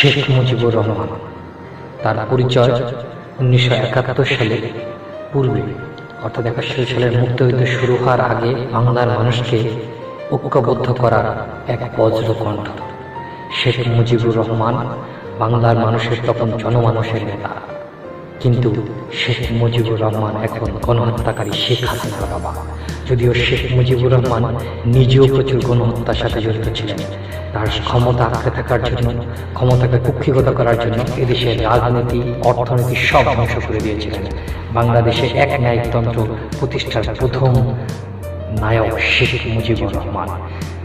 শেখ মুজিবুর রহমান। তার পরিচয় উনিশশো একাত্তর সালে পূর্বে, অর্থাৎ একাত্তর সালের মুক্তিযুদ্ধ শুরু হওয়ার আগে বাংলার মানুষকে ঐক্যবদ্ধ করার এক বজ্রকণ্ঠ। শেখ মুজিবুর রহমান বাংলার মানুষের তখন জনমানুষের নেতা। কিন্তু শেখ মুজিবুর রহমান এখন গণহত্যাকারী শেখ হাসিনার বাবা। যদিও শেখ মুজিবুর রহমান নিজেও প্রচুর গণহত্যার সাথে জড়িত ছিলেন। তার ক্ষমতা আঁকড়ে থাকার জন্য, ক্ষমতাকে কুক্ষিগত করার জন্য এদেশের রাজনীতি, অর্থনীতি সব ধ্বংস করে দিয়েছিলেন। বাংলাদেশে এক ন্যায়তন্ত্র প্রতিষ্ঠার প্রথম নায়ক শেখ মুজিবুর রহমান।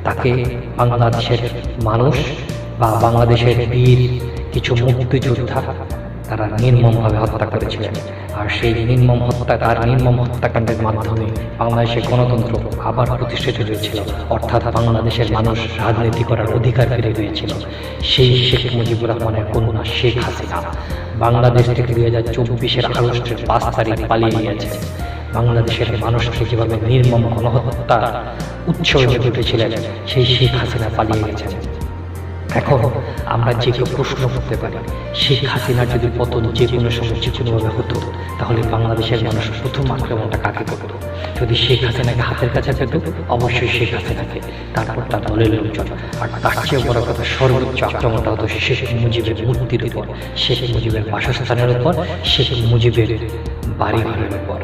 তাকে বাংলাদেশের মানুষ বা বাংলাদেশের বীর, কিছু মুক্তিযোদ্ধা তারা নির্মমভাবে হত্যা করেছিলেন। আর সেই নির্মম হত্যা তার নির্মম হত্যাকাণ্ডের মাধ্যমে বাংলাদেশের গণতন্ত্র আবার প্রতিষ্ঠিত হয়েছিল। অর্থাৎ বাংলাদেশের মানুষ রাজনীতি করার অধিকার ফিরে পেয়েছিল। সেই শেখ মুজিবুর রহমানের কন্যা শেখ হাসিনা বাংলাদেশ থেকে দুই হাজার চব্বিশের আগস্টের পাঁচ তারিখ পালিয়ে গিয়েছে। বাংলাদেশের মানুষকে যেভাবে নির্মম গণহত্যা উৎসবে মেতে উঠেছিলেন সেই শেখ হাসিনা পালিয়ে গেছেন এখন আমরা যে কেউ প্রশ্ন করতে পারি, শেখ হাসিনার যদি পতন যে কোনো সময় যে কোনোভাবে হতো, তাহলে বাংলাদেশের মানুষ প্রথম আক্রমণটা কাকে করত? যদি শেখ হাসিনাকে হাতের কাছে পেত, অবশ্যই শেখ হাসিনাকে, তারপর তার দলের লোকজন। আর তার চেয়ে বড় কথা, সর্বোচ্চ আক্রমণটা হতো শেখ মুজিবের মূর্তির উপর, শেখ মুজিবের বাসস্থানের উপর, শেখ মুজিবের বাড়িঘরের উপর।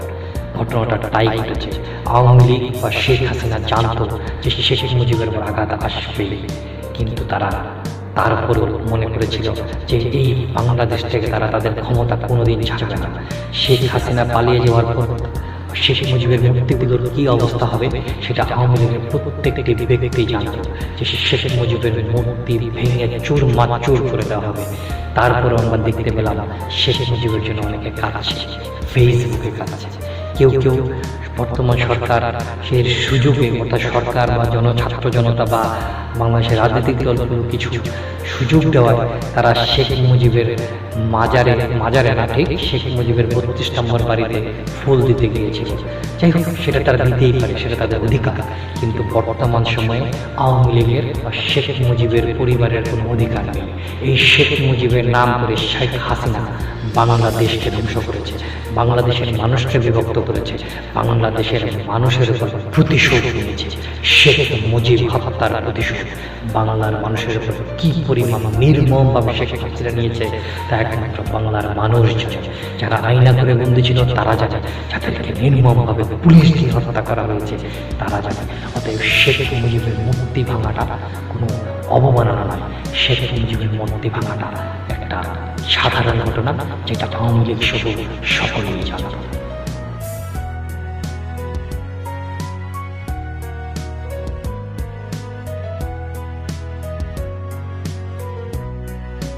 ঘটনাটা তাই ঘটেছে। আওয়ামী লীগ বা শেখ হাসিনা জানতো যে শেখ মুজিবের উপর আঘাত আসবে কিন্তু তারা তারপরও মনে করেছিল যে এই বাংলাদেশ থেকে তারা তাদের ক্ষমতা কোনোদিন ছাড়বে না। শেখ হাসিনা পালিয়ে যাওয়ার পর শেখ মুজিবের মূর্তিগুলোর কি অবস্থা হবে সেটা আওয়ামী লীগের প্রত্যেকটি ব্যক্তি জানত যে শেখ মুজিবের মূর্তি ভেঙে চুর মাচুর করে দেওয়া হবে। তারপরে আমরা দেখতে পেলাম শেখ মুজিবের জন্য অনেকে কাঁদছে ফেসবুকে কাঁদছে। কেউ কেউ বর্তমান সরকার সে সুযোগে অর্থাৎ সরকার বা জন ছাত্র জনতা বা বাংলাদেশের রাজনৈতিক দলগুলো কিছু সুযোগ দেওয়ায় তারা শেখ মুজিবের মাজারে মাজারে না, ঠিক শেখ মুজিবের বত্রিশ নম্বর বাড়িতে ফুল দিতে গিয়েছিল। যাই হোক, সেটা তারা দিতেই পারে, সেটা তাদের অধিকার। কিন্তু বর্তমান সময়ে আওয়ামী লীগের বা শেখ মুজিবের পরিবারের কোনো অধিকার নেই। এই শেখ মুজিবের নাম করে শেখ হাসিনা বাংলাদেশকে ধ্বংস করেছে, বাংলাদেশের মানুষকে বিভক্ত করেছে, বাংলাদেশের মানুষের উপর প্রতিশোধ নিয়েছে। শেখ মুজিব হত্যার প্রতিশোধ। বাংলার মানুষের উপর কি পরিমাণ নির্মমভাবে শেখ হাসিনা নিয়েছে, তা একমাত্র বাংলার মানুষ যারা আইনা করে বন্দী ছিল, তারা জানে। যাদেরকে নির্মমভাবে পুলিশ দিয়ে হত্যা করা হয়েছে, তারা জানে। অতএব শেখ মুজিবের মুক্তি ভাঙাটা কোনো অবমাননা নয়। শেখ মুজিবের মূর্তি ভাঙাটা সাধারণ ঘটনা যেটা আওয়ামী লীগ সহ সকলেই জানা